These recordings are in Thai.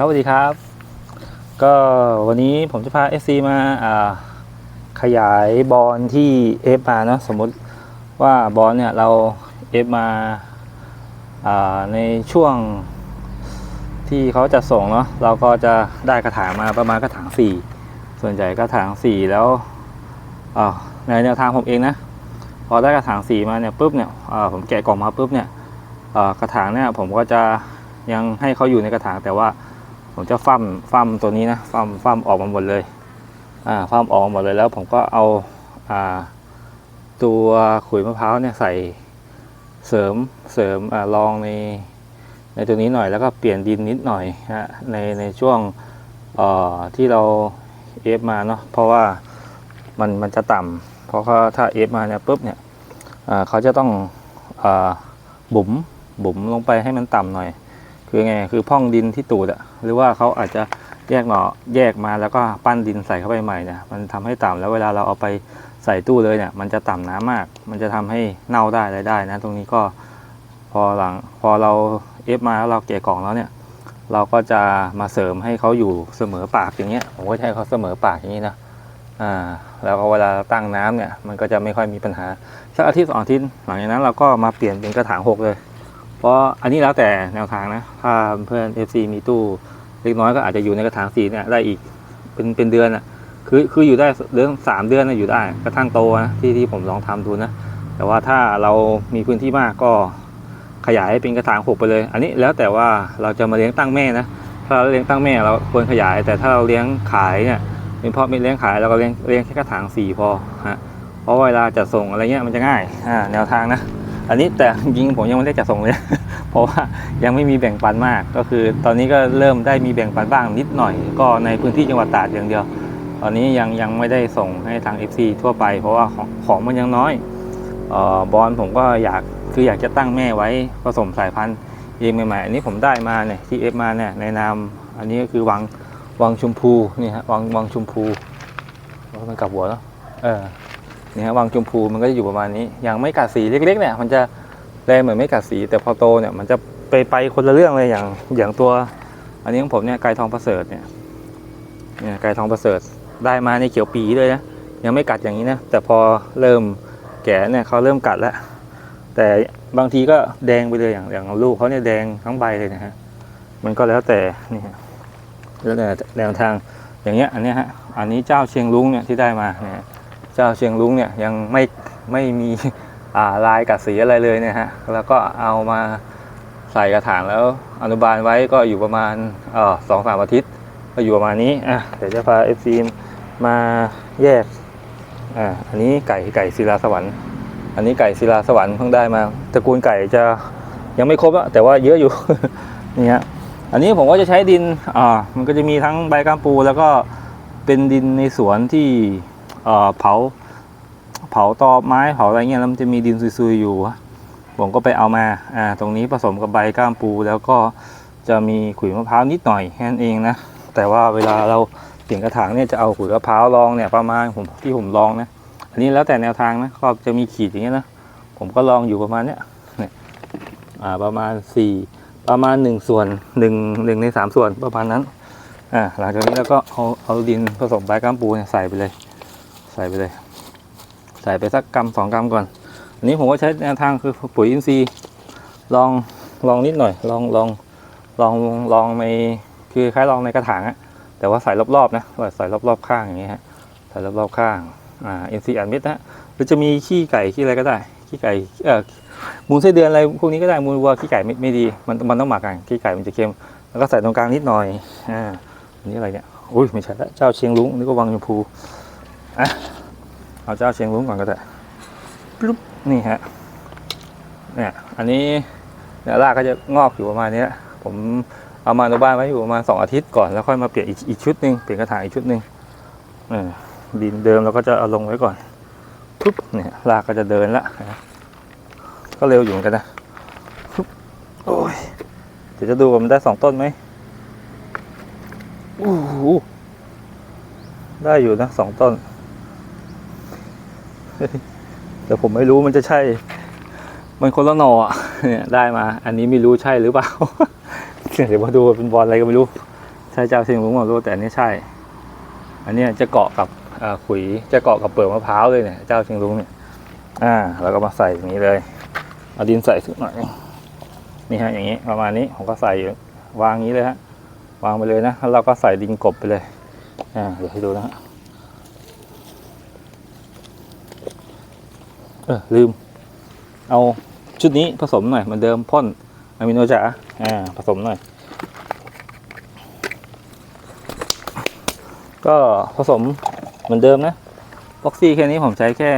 ครับสวัสดีครับ ก็วันนี้ผมจะพา SC มาาขยายบอลที่เอฟมาเนอะสมมติว่าบอลเนี่ยเราเอฟมาาในช่วงที่เขาจะส่งเนาะเราก็จะได้กระถางมาประมาณกระถางสี่ส่วนใหญ่กระถางสี่แล้วในแนวทางผมเองนะพอได้กระถางสี่มาเนี่ยปุ๊บเนี่ยผมแกะกล่องมาปุ๊บเนี่ยกระถางเนี่ยผมก็จะยังให้เขาอยู่ในกระถางแต่ว่า ผมจะฟั่มฟั่มตัวนี้นะฟั่มฟั่มออกมาหมดเลยอ่าฟั่มออกมาหมดเลยแล้วผมก็เอาอ่าตัวขุยมะพร้าวเนี่ยใส่เสริมเสริมอ่ารองในในตัวนี้หน่อยแล้วก็เปลี่ยนดินนิดหน่อยฮะในในช่วงเอ่อที่เราเอฟมาเนาะเพราะว่ามันมันจะต่ำเพราะาถ้าเอฟมาเนี่ยปุ๊บเนี่ยอ่าเขาจะต้องอ่าบุ๋มบุ๋มลงไปให้มันต่ำหน่อย คือไงคือพ่องดินที่ตูดอะหรือว่าเขาอาจจะแยกหน่อแยกมาแล้วก็ปั้นดินใส่เข้าไปใหม่เนี่ยมันทำให้ต่ำแล้วเวลาเราเอาไปใส่ตู้เลยเนี่ย มันจะต่ำน้ำมาก มันจะทำให้เน่าได้อะไรได้นะ ตรงนี้ก็พอหลังพอเราเอฟมาแล้วเราเกะกล่องแล้วเนี่ย เราก็จะมาเสริมให้เขาอยู่เสมอปากอย่างเงี้ยผมก็ให้เขาเสมอปากอย่างนี้นะอ่าแล้วก็เวลาตั้งน้ำเนี่ย มันก็จะไม่ค่อยมีปัญหาสักอาทิตย์สองอาทิตย์หลังจากนั้นเราก็มาเปลี่ยนเป็นกระถางหกเลย เพราะอันนี้แล้วแต่แนวทางนะ ถ้าเพื่อน FC มีตู้เล็กน้อยก็อาจจะอยู่ในกระถางสีเนี่ยได้อีกเป็นเป็นเดือนอะคือคืออยู่ได้เดือนสามเดือนนะอยู่ได้กระทั่งโตนะที่ที่ผมลองทำดูนะ แต่ว่าถ้าเรามีพื้นที่มากก็ขยายให้เป็นกระถางหกไปเลย อันนี้แล้วแต่ว่าเราจะมาเลี้ยงตั้งแม่นะถ้าเราเลี้ยงตั้งแม่เราควรขยาย แต่ถ้าเราเลี้ยงขายเนี่ยเป็นพราะไม่เลี้ยงขายเราก็เลี้ยงเลี้ยงแค่กระถางสี่พอฮะเพราะเวลาจะส่งอะไรเงี้ยมันจะง่ายอ่าแนวทางนะ อันนี้แต่จริงผมยังไม่ได้จัดส่งเลย เพราะว่ายังไม่มีแบ่งปันมาก ก็คือ ตอนนี้ก็เริ่มได้มีแบ่งปันบ้างนิดหน่อย ก็ในพื้นที่จังหวัดตราดอย่างเดียว ตอนนี้ยังยังไม่ได้ส่งให้ทาง FC ทั่วไป เพราะว่าของของมันยังน้อยออบอลผมก็อยากคืออยากจะตั้งแม่ไว้ผสมสายพันธุ์เองใหม่ๆอันนี้ผมได้มาเนี่ยที่เอฟมาเนี่ยในนามอันนี้ก็คือวังวังชมพูนี่ฮะวังวังชมพูว่มันกลับหัวแล้วเออ นี่ฮะวังชมพูมันก็จะอยู่ประมาณนี้ อยังไม่กัดสีเล็กๆเนี่ยมันจะแรงเหมือนไม่กัดสี แต่พอโตเนี่ยมันจะไปไปคนละเรื่องเลยอย่างอย่างตัว อันนี้ของผมเนี่ยไก่ทองประเสริฐเนี่ยเนี่ยไก่ทองประเสริฐได้มาในเขียวปีเลยนะยังไม่กัดอย่างนี้นะแต่พอเริ่มแก่เนี่ยเขาเริ่มกัดแล้ว แต่บางทีก็แดงไปเลยอย่างอย่างลูกเขาเนี่ยแดงทั้งใบเลยนะฮะมันก็แล้วแต่นี่แล้วแต่แนวทางอย่างเงี้ยอันนี้ฮะอันนี้เจ้าเชียงลุงเนี่ยที่ได้มาเนี่ย เจ้าเชียงลุงเนี่ยยังไม่ไม่มีาลายกัดสีอะไรเลยเนี่ยฮะแล้วก็เอามาใส่กระถางแล้วอนุบาลไว้ก็อยู่ประมาณสองสามอาทิตย์ ก็อยู่ประมาณนี้อะเดี๋ยวจะพาเอฟซีมาแยกอ่าอันนี้ไก่ไก่ศิลาสวรรค์ อันนี้ไก่ศิลาสวรรค์เพิ่งได้มาตระกูลไก่จะยังไม่ครบอะแต่ว่าเยอะอยู่นี่ฮะอันนี้ผมก็จะใช้ดินอ่ามันก็จะมีทั้งใบก้ามปูแล้วก็เป็นดินในสวนที่ เผาเผาตอไม้เผาอะไรเงี้ยแล้วมันจะมีดินซุยๆอยู่ ผมก็ไปเอามาอ่าตรงนี้ผสมกับใบก้ามปู แล้วก็จะมีขุยมะพร้าวนิดหน่อยแค่นั้นเองนะแต่ว่าเวลาเราเปลี่ยนกระถางเนี่ยจะเอาขุยมะพร้าวรองเนี่ยประมาณผมที่ผมลองนะอันนี้แล้วแต่แนวทางนะก็จะมีขีดอย่างเงี้ยนะผมก็ลองอยู่ประมาณเนี้ยเนี่ยอ่าประมาณสี่ประมาณหนึ่งส่วนหนึ่งหนึ่งในสามส่วนประมาณนั้นอ่าหลังจากนี้แล้วก็เอาเอาดินผสมใบก้ามปูเนี่ยใส่ไปเลย ส่ไปเลย ใส่ไปสักกรัมสองกรัมก่อน อันนี้ผมก็ใช้แนวทางคือปุ๋ยอินทรีย์ลองลองนิดหน่อย ลองลองลองลองในคือคล้ายลองในกระถางอะแต่ว่าใส่รอบๆนะใส่รอบๆข้างอย่างเงี้ยฮะใส่รอบๆข้างอ่าอินทรีย์อัดเม็ดนะหรือจะมีขี้ไก่ขี้อะไรก็ได้ขี้ไก่เอ่อมูลไส้เดือนอะไรพวกนี้ก็ได้มูลวัวขี้ไก่ไม่ไม่ดี มันมันต้องหมักกันขี้ไก่มันจะเค็มแล้วก็ใส่ตรงกลางนิดหน่อยอ่าอันนี้อะไรเนี่ยอุ้ยไม่ใช่ละเจ้าเชียงลุงนี่ก็วังชมพู อะเอาเจ้าเชียงรุ้งก่อนก็ได้ปุ๊บนี่ฮะเนี่ยอันนี้เนี่ยรากก็จะงอกอยู่ประมาณเนี้ยผมเอามาในบ้านไว้อยู่ประมาณสองอาทิตย์ก่อนแล้วค่อยมาเปลี่ยนอีกอีกชุดหนึ่งเปลี่ยนกระถางอีกชุดหนึ่งเออดินเดิมเราก็จะเอาลงไว้ก่อนปุ๊บเนี่ยรากก็จะเดินละนะก็เร็วอยู่เหมือนกันนะปุ๊บโอ้ยเดี๋ยวจะดูว่ามันได้สองต้นไหมอู้หูได้อยู่นะสองต้น แต่ผมไม่รู้มันจะใช่ มันคนละหนออะเนี่ยได้มา อันนี้ไม่รู้ใช่หรือเปล่าเดี๋ยวมาดูเป็นบอลอะไรก็ไม่รู้ ใช่เจ้าเชียงรุ้งผมรู้แต่อันนี้ใช่ อันนี้จะเกาะกับขุยจะเกาะกับเปลือกมะพร้าวเลยเนี่ยเจ้าเชียงรุ้งเนี่ยอ่าแล้วก็มาใส่อย่างนี้เลยเอาดินใส่สักหน่อยนี่ฮะอย่างนี้ประมาณนี้ผมก็ใส่อยู่วางอย่างนี้เลยฮะวางไปเลยนะแล้วเราก็ใส่ดินกบไปเลยอ่าเดี๋ยวให้ดูนะฮะ เออลืม เอาชุดนี้ผสมหน่อยเหมือนเดิมพ่นอะมิโนจ๋าอ่าผสมหน่อย ก็ผสมเหมือนเดิมนะบ็อกซี่แค่นี้ผมใช้แค่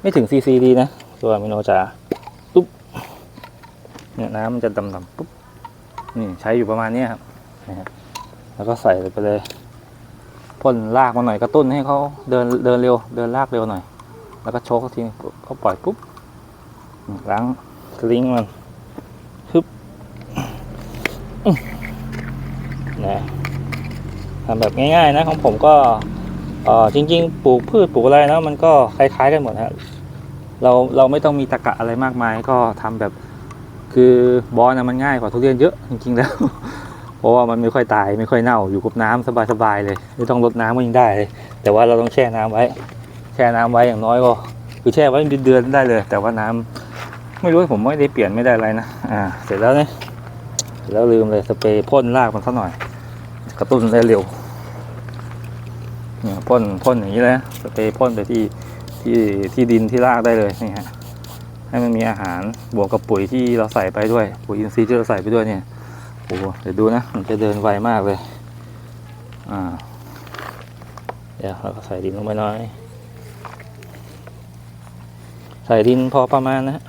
ไม่ถึงซีซีดีนะ ตัวอะมิโนจ๋าปุ๊บเนี่ยน้ำมันจะดำๆปุ๊บนี่ใช้อยู่ประมาณนี้ครับนะฮะแล้วก็ใส่ไปเลยพ่นลากมาหน่อยกระตุ้นให้เขาเดินเดินเร็ว เดินลากเร็วหน่อย แล้วก็โชกทีเขาปล่อยปุ๊บล้างสลิงมันปึ๊บนะทำแบบง่ายๆนะของผมก็เออจริง ๆ ปลูกพืชปลูกอะไรนะมันก็คล้าย ๆ กันหมดฮะเราเราไม่ต้องมีตะกะอะไรมากมาย ก็ทำแบบคือบอลนะมันง่ายกว่าทุเรียนเยอะจริงๆแล้ว เพราะว่ามันไม่ค่อยตายไม่ค่อยเน่าอยู่กับน้ำสบายๆเลย ไม่ต้องรดน้ำก็ยังได้เลยแต่ว่าเราต้องแช่น้ำไว้ แช่น้ำไว้อย่างน้อยก็ คือแช่ไว้เป็นเดือนได้เลย แต่ว่าน้ำไม่รู้ผมไม่ได้เปลี่ยนไม่ได้อะไรนะอ่าเสร็จแล้วเนี่ยแล้วลืมเลยสเปรย์พ่นรากมันสักหน่อย กระตุ้นได้เร็วเนี่ยพ่นพ่นอย่างนี้เลยนะสเปรย์พ่นไปที่ที่ที่ดินที่รากได้เลยนี่ฮะให้มันมีอาหารบวกกับปุ๋ยที่เราใส่ไปด้วยปุ๋ยอินทรีย์ที่เราใส่ไปด้วยเนี่ยโอ้เดี๋ยวดูนะมันจะเดินไวมากเลยอ่าเดี๋ยวเราก็ใส่ดินลงไปน่อย ใส่ดินพอประมาณนะฮะ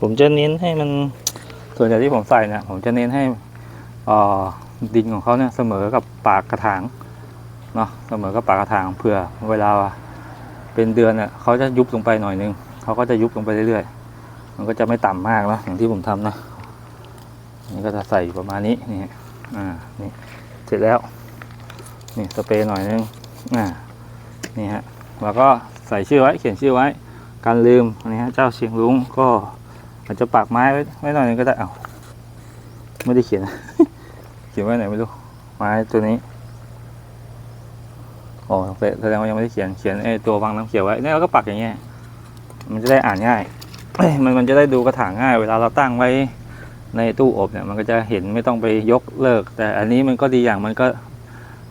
ผมจะเน้นให้มันส่วนใหญ่ที่ผมใส่เนี่ยผมจะเน้นให้อ่อดินของเขาเนี่ยเสมอกับปากกระถางเนาะเสมอกับปากกระถางเผื่อเวลาเป็นเดือนเนี่ยเขาจะยุบลงไปหน่อยนึงเขาก็จะยุบลงไปเรื่อยๆมันก็จะไม่ต่ำมากนะอย่างที่ผมทำนะนี่ก็จะใส่อยู่ประมาณนี้นี่อ่านี่เสร็จแล้วนี่สเปรย์หน่อยนึงอ่านี่ฮะ แล้วก็ใส่ชื่อไว้เขียนชื่อไว้ การลืมอันนี้ฮะเจ้าเชียงรุ้งก็อาจจะปักไม้ไว้ไว้หน่อยนึงก็ได้เอาไม่ได้เขียน เขียนไว้ไหนไม่รู้ไม้ตัวนี้อ๋อแสดงว่ายังไม่ได้เขียนเขียนไอ้ตัววางน้ำเขียวไว้นี่เราก็ปักอย่างเงี้ยมันจะได้อ่านง่าย มันมันจะได้ดูกระถางง่าย เวลาเราตั้งไว้ในตู้อบเนี่ยมันก็จะเห็นไม่ต้องไปยกเลิก แต่อันนี้มันก็ดีอย่างมันก็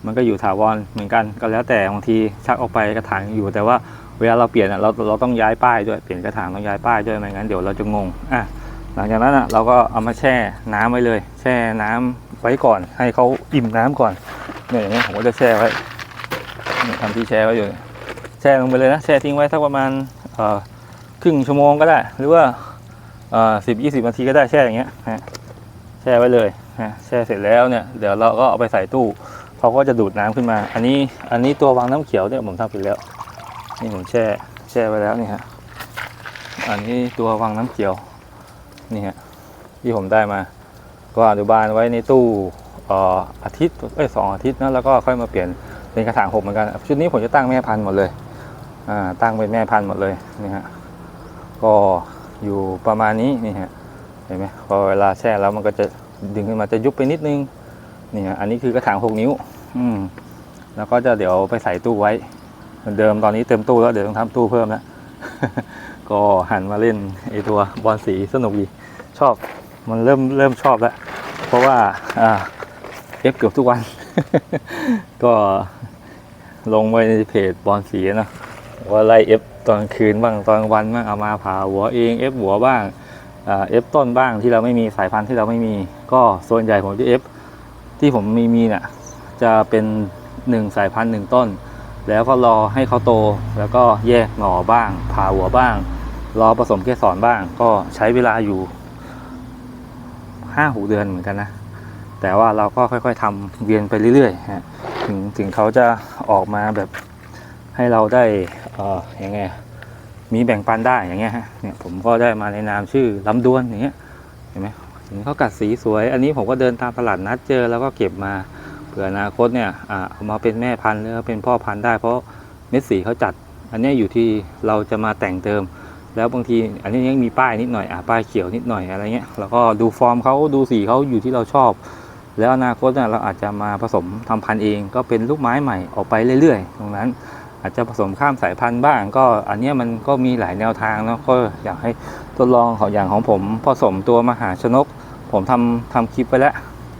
มันก็อยู่ถาวรเหมือนกันก็แล้วแต่บางทีชักออกไปกระถางอยู่ แต่ว่าเวลาเราเปลี่ยนเราเราต้องย้ายป้ายด้วยเปลี่ยนกระถางต้องย้ายป้ายด้วยไม่งั้นเดี๋ยวเราจะงงอะหลังจากนั้นอะเราก็เอามาแช่น้ำไว้เลย แช่น้ำไว้ก่อน ให้เขาอิ่มน้ำก่อนเนี่ยอย่างนี้ผมก็จะแช่ไว้ทำที่แช่ไว้อยู่แช่ลงไปเลยนะแช่ทิ้งไว้สักประมาณเอ่อครึ่งชั่วโมงก็ได้ หรือว่าเอ่อสิบยี่สิบนาทีก็ได้แช่อย่างเงี้ยฮะแช่ไว้เลยฮะแช่เสร็จแล้วเนี่ยเดี๋ยวเราก็เอาไปใส่ตู้ เขาก็จะดูดน้ำขึ้นมา อันนี้อันนี้ตัววางน้ำเขียวเนี่ยผมทำผิดแล้ว นี่ผมแช่แช่ไว้แล้วนี่ฮะอันนี้ตัววางน้ำเขียวนี่ฮะที่ผมได้มา ก็อนุบาลไว้ในตู้เอ่ออาทิตย์เอ้ยสองอาทิตย์นะแล้วก็ค่อยมาเปลี่ยนเป็นกระถางหกเหมือนกันชุดนี้ผมจะตั้งแม่พันธุ์หมดเลยอ่าตั้งเป็นแม่พันธุ์หมดเลยนี่ฮะก็อยู่ประมาณนี้นี่ฮะเห็นไหมพอเวลาแช่แล้วมันก็จะดึงขึ้นมาจะยุบไปนิดนึง นี่ฮะอันนี้คือกระถางหกนิ้ว อืม แล้วก็จะเดี๋ยวไปใส่ตู้ไว้ เหมือนเดิมตอนนี้เต็มตู้แล้วเดี๋ยวต้องทำตู้เพิ่มแล้วก็หันมาเล่นไอตัวบอลสีสนุกดีชอบมันเริ่มเริ่มชอบแล้ว เพราะว่าอ่าเอฟเกือบทุกวัน ก็ลงไว้ในเพจบอลสีนะว่าไล่เอฟตอนคืนบ้างตอนกลางวันบ้างเอามาผ่าหัวเองเอฟหัวบ้างเอฟต้นบ้างที่เราไม่มีสายพันธุ์ที่เราไม่มี ก็ส่วนใหญ่ผมจะเอฟ ที่ผมมีมีเนี่ยจะเป็นหนึ่งสายพันธุ์หนึ่งต้น แล้วก็รอให้เขาโตแล้วก็แยกหน่อบ้างผ่าหัวบ้าง รอผสมเกสรบ้าง ก็ใช้เวลาอยู่ห้าหกเดือนเหมือนกันนะ แต่ว่าเราก็ค่อยๆทำเวียนไปเรื่อยๆฮะถึงถึงเขาจะออกมาแบบให้เราได้เอ่อยังไงมีแบ่งปันได้อย่างเงี้ยฮะเนี่ยผมก็ได้มาในนามชื่อลำดวนอย่างเงี้ยเห็นไหม เขากัดสีสวย อันนี้ผมก็เดินตามตลาดนัดเจอแล้วก็เก็บมาเผื่ออนาคตเนี่ยเอามาเป็นแม่พันธุ์หรือเป็นพ่อพันธุ์ได้ เพราะเม็ดสีเขาจัด อันเนี้ยอยู่ที่เราจะมาแต่งเติม แล้วบางทีอันนี้ยังมีป้ายนิดหน่อยอะป้ายเขียวนิดหน่อยอะไรเงี้ยแล้วก็ดูฟอร์มเขาดูสีเขาอยู่ที่เราชอบ แล้วอนาคตเนี่ยเราอาจจะมาผสมทำพันธุ์เอง ก็เป็นลูกไม้ใหม่ออกไปเรื่อยๆ ตรงนั้นอาจจะผสมข้ามสายพันธุ์บ้าง ก็อันเนี้ยมันก็มีหลายแนวทางเนาะก็อยากให้ ทดลองของอย่างของผมผสมตัวมหาชนก ผมทำทำคลิปไปแล้ว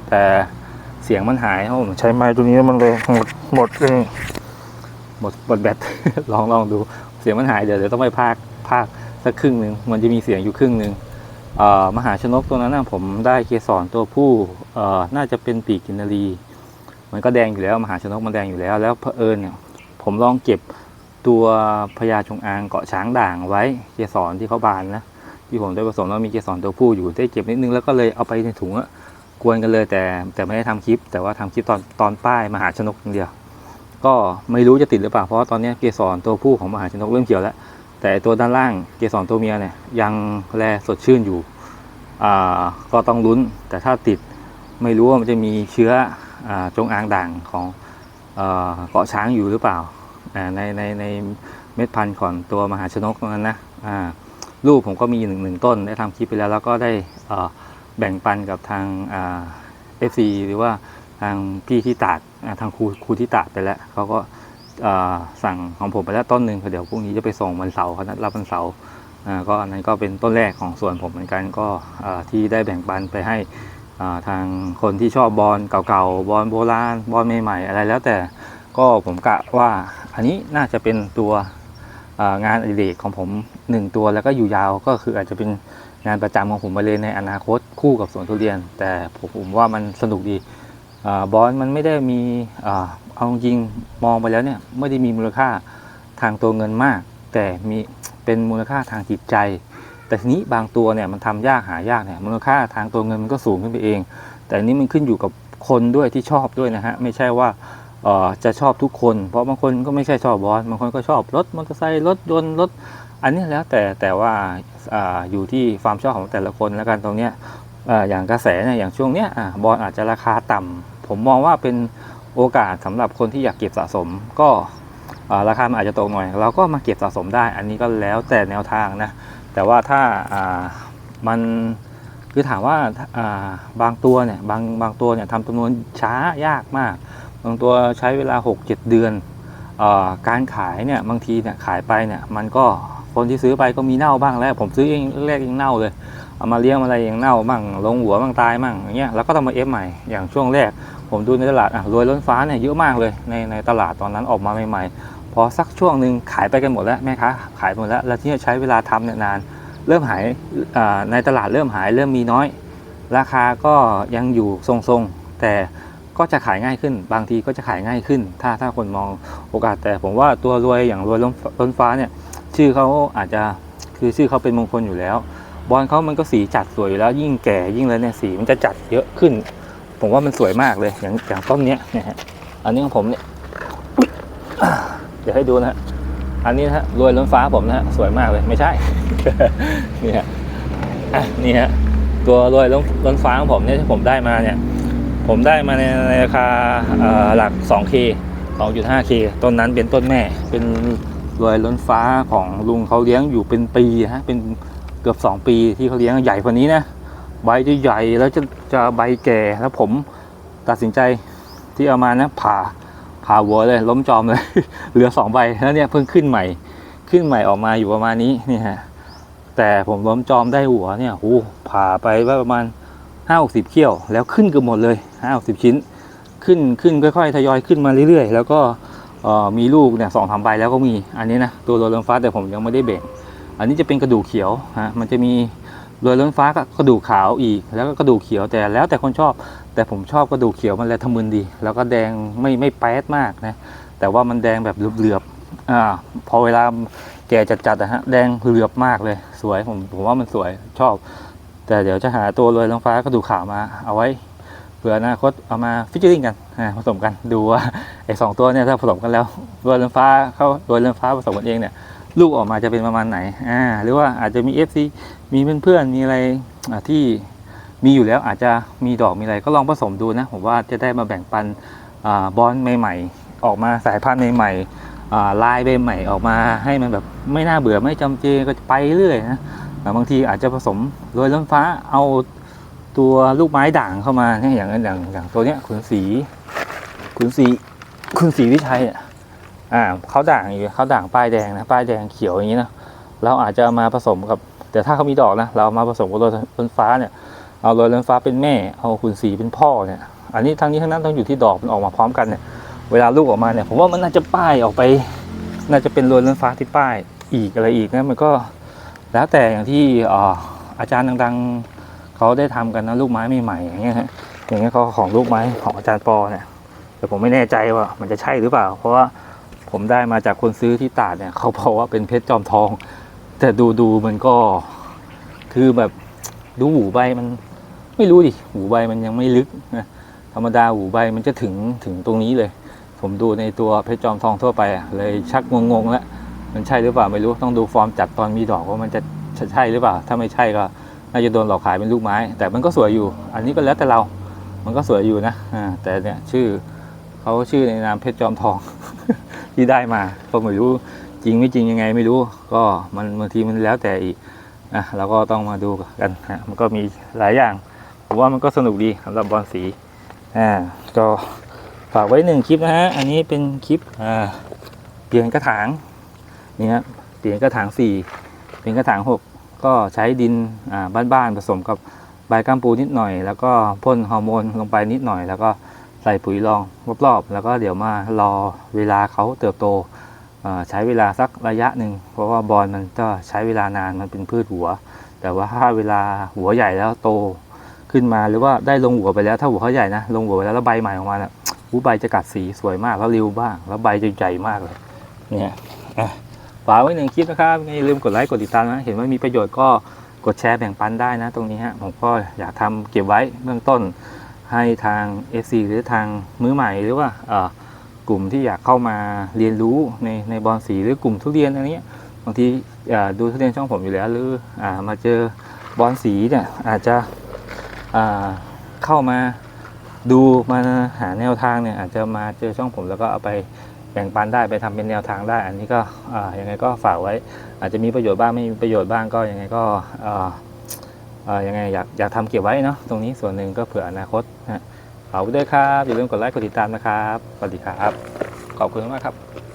แต่เสียงมันหายเพราะผมใช้ไม้ตัวนี้มันเลยหมดหมดเลยหมดหมดแบตลองลองดูเสียงมันหายเดี๋ยวเดี๋ยวต้องไปพากพากสักครึ่งหนึ่งมันจะมีเสียงอยู่ครึ่งหนึ่งมหาชนกตัวนั้นผมได้เกสรตัวผู้น่าจะเป็นปีกกินนารีมันก็แดงอยู่แล้วมหาชนกมันแดงอยู่แล้ว แล้วเผอิญเนี่ยผมลองเก็บตัวพญาจงอางเกาะช้างด่างไว้เกสรที่เขาบานนะ ที่ผมได้ผสมแล้วมีเกสรตัวผู้อยู่ได้เก็บนิดนึงแล้วก็เลยเอาไปในถุงอะกวนกันเลยแต่แต่ไม่ได้ทำคลิป แต่ว่าทำคลิปตอนตอนป้ายมหาชนกอย่างเดียว ก็ไม่รู้จะติดหรือเปล่าเพราะตอนนี้เกสรตัวผู้ของมหาชนกเริ่มเขียวแล้ว แต่ตัวด้านล่างเกสรตัวเมียเนี่ยยังแลสดชื่นอยู่อ่าก็ต้องลุ้น แต่ถ้าติดไม่รู้ว่ามันจะมีเชื้ออจงอางด่างของเกาะช้างอยู่หรือเปล่าอ่าในในในเม็ดพันธุ์ของตัวมหาชนกตรงนั้นนะอ่า ลูกผมก็มีหนึ่งหนึ่งต้นได้ทำคลิปไปแล้ว แล้วก็ได้แบ่งปันกับทางเอฟซีหรือว่าทางพี่ที่ตากทางครูครูที่ตากไปแล้วเขาก็สั่งของผมไปแล้วต้นหนึ่งเดี๋ยวพรุ่งนี้จะไปส่งวันเสาร์เขานัดรับวันเสาร์ก็อันนั้นก็เป็นต้นแรกของส่วนผมเหมือนกันก็ที่ได้แบ่งปันไปให้ทางคนที่ชอบบอลเก่าๆบอลโบราณบอลใหม่ๆอะไรแล้วแต่ก็ผมกะว่าอันนี้น่าจะเป็นตัว งานอดิเรกของผมหนึ่งตัวแล้วก็อยู่ยาวก็คืออาจจะเป็นงานประจำของผมไปเลยในอนาคตคู่กับสวนทุเรียน แต่ผมว่ามันสนุกดีอบอลมันไม่ได้มีอเอาจริงมองไปแล้วเนี่ยไม่ได้มีมูลค่าทางตัวเงินมาก แต่มีเป็นมูลค่าทางจิตใจ แต่ทีนี้บางตัวเนี่ยมันทำยากหายากเนี่ยมูลค่าทางตัวเงินมันก็สูงขึ้นไปเอง แต่อันนี้มันขึ้นอยู่กับคนด้วยที่ชอบด้วยนะฮะไม่ใช่ว่า จะชอบทุกคน เพราะบางคนก็ไม่ใช่ชอบบอลบางคนก็ชอบรถมอเตอร์ไซค์รถยนต์รถอันนี้แล้วแต่แต่ว่าออยู่ที่ความชอบของแต่ละคนแล้วกันตรงเนี้ยออย่างกระแสเนี่ยอย่างช่วงเนี้ยบอลอาจจะราคาต่ำผมมองว่าเป็นโอกาสสำหรับคนที่อยากเก็บสะสม ก็ราคามันอาจจะตกหน่อย เราก็มาเก็บสะสมได้ อันนี้ก็แล้วแต่แนวทางนะแต่ว่าถ้ามันคือถามว่าอ่าบางตัวเนี่ยบางบางตัวเนี่ยทำจำนวนช้ายากมาก บางตัวใช้เวลา 6-7 เดือนอการขายเนี่ยบางทีเนี่ยขายไปเนี่ยมันก็คนที่ซื้อไปก็มีเน่าบ้างแล้ว ผมซื้อเองแรกๆยังเน่าเลยเอามาเลี้ยงอะไรอย่างเน่ามั่งลงหัวมั่งตายมั่งอย่างเงี้ยแล้วก็ต้องมาเอฟใหม่อย่างช่วงแรก ผมดูในตลาดอะรวยล้นฟ้าเนี่ยเยอะมากเลยในในตลาดตอนนั้นออกมาใหม่ๆ พอสักช่วงหนึ่งขายไปกันหมดแล้วแม่ค้าขายหมดแล้วแล้วที่ใช้เวลาทำเนี่ยนานเริ่มหายในตลาดเริ่มหายเริ่มมีน้อย ราคาก็ยังอยู่ทรงๆ แต่ ก็จะขายง่ายขึ้น บางทีก็จะขายง่ายขึ้น ถ้าถ้าคนมองโอกาสแต่ผมว่าตัวรวยอย่างรวยล้นล้นฟ้าเนี่ย ชื่อเขาอาจจะคือชื่อเขาเป็นมงคลอยู่แล้ว บอลเขามันก็สีจัดสวยอยู่แล้ว ยิ่งแก่ยิ่งเลยเนี่ยสีมันจะจัดเยอะขึ้น ผมว่ามันสวยมากเลยอย่างอย่างต้นเนี้ยนี่ยฮะอันนี้ของผมเนี่ยเดี๋ยวให้ดูนะฮะอันนี้นะฮะรวยล้นฟ้าผมนะฮะสวยมากเลยไม่ใช่นี่ฮะอะนี่ฮะตัวรวยล้นล้นฟ้าของผมเนี่ยที่ผมได้มาเนี่ย ผมได้มาในราคาหลัก 2K 2.5K ต้นนั้นเป็นต้นแม่ เป็นรวยล้นฟ้าของลุงเขาเลี้ยงอยู่เป็นปีฮะ เป็นเกือบสองปีที่เขาเลี้ยงใหญ่กว่านี้นะ ใบจะใหญ่แล้วจะจะใบแก่แล้วผมตัดสินใจที่เอามานะผ่าผ่าหัวเลยล้มจอมเลย เหลือสองใบแล้วเนี่ยเพิ่งขึ้นใหม่ ขึ้นใหม่ออกมาอยู่ประมาณนี้นี่ฮะแต่ผมล้มจอมได้หัวเนี่ยหูผ่าไปว่าประมาณ ห้าหกสิบเขี้ยว แล้วขึ้นเกือบหมดเลยห้าหกสิบชิ้น ขึ้นขึ้นค่อยๆทยอยขึ้นมาเรื่อยๆ แล้วก็มีลูกเนี่ยสองสามใบแล้วก็มีอันนี้นะตัวโรลเลนฟ้าแต่ผมยังไม่ได้แบ่งอันนี้จะเป็นกระดูกเขียวฮะมันจะมีโรยล้นฟ้ากับกระดูกขาวอีก แล้วก็กระดูกเขียวแต่แล้วแต่คนชอบ แต่ผมชอบกระดูกเขียวมันแลทะมึนดี แล้วก็แดงไม่ไม่แป๊ดมากนะแต่ว่ามันแดงแบบเหลือบๆอ่าพอเวลาแก่จัดๆนะฮะแดงเหลือบมากเลยสวยผมผมว่ามันสวยชอบ แต่เดี๋ยวจะหาตัวโรยล้นฟ้ากระดูกขาวมาเอาไว้เผื่ออนาคตเอามาฟิชเชอริงกันผสมกันดูว่าไอ้สองตัวเนี่ยถ้าผสมกันแล้วโรยล้นฟ้าเข้าโรยล้นฟ้าผสมกันเองเนี่ยลูกออกมาจะเป็นประมาณไหนอ่าหรือว่าอาจจะมี FC มีเพื่อนๆมีอะไรที่มีอยู่แล้วอาจจะมีดอกมีอะไรก็ลองผสมดูนะผมว่าจะได้มาแบ่งปันอบอลใหม่ๆ ออกมาสายพันธุ์ใหม่ๆลายใบใหม่ออกมาให้มันแบบไม่น่าเบื่อไม่จำเจก็ไปเรื่อยนะ บางทีอาจจะผสมโรยล้นฟ้าเอาตัวลูกไม้ด่างเข้ามาเนี่ยอย่างอย่างอย่างตัวเนี้ยขุนศรีขุนศรีขุนศรีวิชัยอะอ่าเขาด่างอยู่เขาด่างป้ายแดงนะป้ายแดงเขียวอย่างนี้นะเราอาจจะมาผสมกับ แต่ถ้าเขามีดอกนะเราเอามาผสมกับโรยล้นฟ้าเนี่ยเอาโรยล้นฟ้าเป็นแม่ เอาขุนศรีเป็นพ่อเนี่ย อันนี้ทั้งนี้ทั้งนั้นต้องอยู่ที่ดอกมันออกมาพร้อมกันเนี่ยเวลาลูกออกมาเนี่ยผมว่ามันน่าจะป้ายออกไป น่าจะเป็นโรยล้นฟ้าที่ป้ายอีกอะไรอีกนะมันก็ แล้วแต่อย่างที่ออาจารย์ดังๆเขาได้ทำกันนะลูกไม้ใหม่ๆอย่างเงี้ยฮะอย่างเงี้ยเขาของลูกไม้ของอาจารย์ปอเนี่ยแต่ผมไม่แน่ใจว่ามันจะใช่หรือเปล่า เพราะว่าผมได้มาจากคนซื้อที่ตาดเนี่ยเขาบอกว่าเป็นเพชรจอมทอง แต่ดูดูๆมันก็คือแบบดูหูใบมันไม่รู้ดิหูใบมันยังไม่ลึกนะธรรมดาหูใบมันจะถึงถึงตรงนี้เลย ผมดูในตัวเพชรจอมทองทั่วไปอะเลยชักงงๆแล้ว มันใช่หรือเปล่าไม่รู้ต้องดูฟอร์มจัดตอนมีดอกว่ามันจะใช่หรือเปล่า ถ้าไม่ใช่ก็น่าจะโดนหลอกขายเป็นลูกไม้ แต่มันก็สวยอยู่ อันนี้ก็แล้วแต่เรา มันก็สวยอยู่นะแต่เนี่ยชื่อเขาชื่อในนามเพชรจอมทอง ที่ได้มาก็ไม่รู้จริงไม่จริงยังไงไม่รู้ ก็มันบางทีมันแล้วแต่อีกอะเราก็ต้องมาดูกันฮะมันก็มีหลายอย่างผมว่ามันก็สนุกดีสำหรับบอลสีอ่าก็ฝากไว้หนึ่งคลิปนะฮะอันนี้เป็นคลิปอ่าเปลี่ยนกระถาง นี่ฮะเปลี่ยนกระถางสี่เปลี่ยนกระถางหกก็ใช้ดินบ้านๆผสมกับใบกัมปูนิดหน่อย แล้วก็พ่นฮอร์โมนลงไปนิดหน่อย แล้วก็ใส่ปุ๋ยรองรอบๆแล้วก็เดี๋ยวมารอเวลาเขาเติบโตใช้เวลาสักระยะหนึ่งเพราะว่าบอลมันก็ใช้เวลานานมันเป็นพืชหัว แต่ว่าถ้าเวลาหัวใหญ่แล้วโตขึ้นมาหรือว่าได้ลงหัวไปแล้วถ้าหัวเขาใหญ่นะลงหัวไปแล้วแล้วใบใหม่ออกมาเนี่ยหูใบจะกัดสีสวยมากแล้วริ้วบ้าง แล้วใบจะใหญ่มากเลยเนี่ยอะ ฝากไว้หนึ่งคลิปนะครับอย่าลืมกดไลค์กดติดตามนะเห็นว่ามีประโยชน์ก็กดแชร์แบ่งปันได้นะ ตรงนี้ฮะผมก็อยากทำเก็บไว้เบื้องต้นให้ทาง FC หรือทางมือใหม่หรือว่ากลุ่มที่อยากเข้ามาเรียนรู้ในในบอลสีหรือกลุ่มทุเรียนอะไรเงี้ยบางทีดูทุเรียนช่องผมอยู่แล้วหรืออมาเจอบอลสีเนี่ยอาจจะเข้ามาดูมาหาแนวทางเนี่ยอาจจะมาเจอช่องผมแล้วก็เอาไป แบ่งปันได้ไปทำเป็นแนวทางได้ อันนี้ก็อ่ายังไงก็ฝากไว้ อาจจะมีประโยชน์บ้างไม่มีประโยชน์บ้างก็ยังไงก็อย่ายังไงอยากอยากทำเก็บไว้เนาะตรงนี้ส่วนหนึ่งก็เผื่ออนาคตนะขอบคุณด้วยครับอย่าลืมกดไลค์กดติดตามนะครับสวัสดีครับ ขอบคุณมากครับ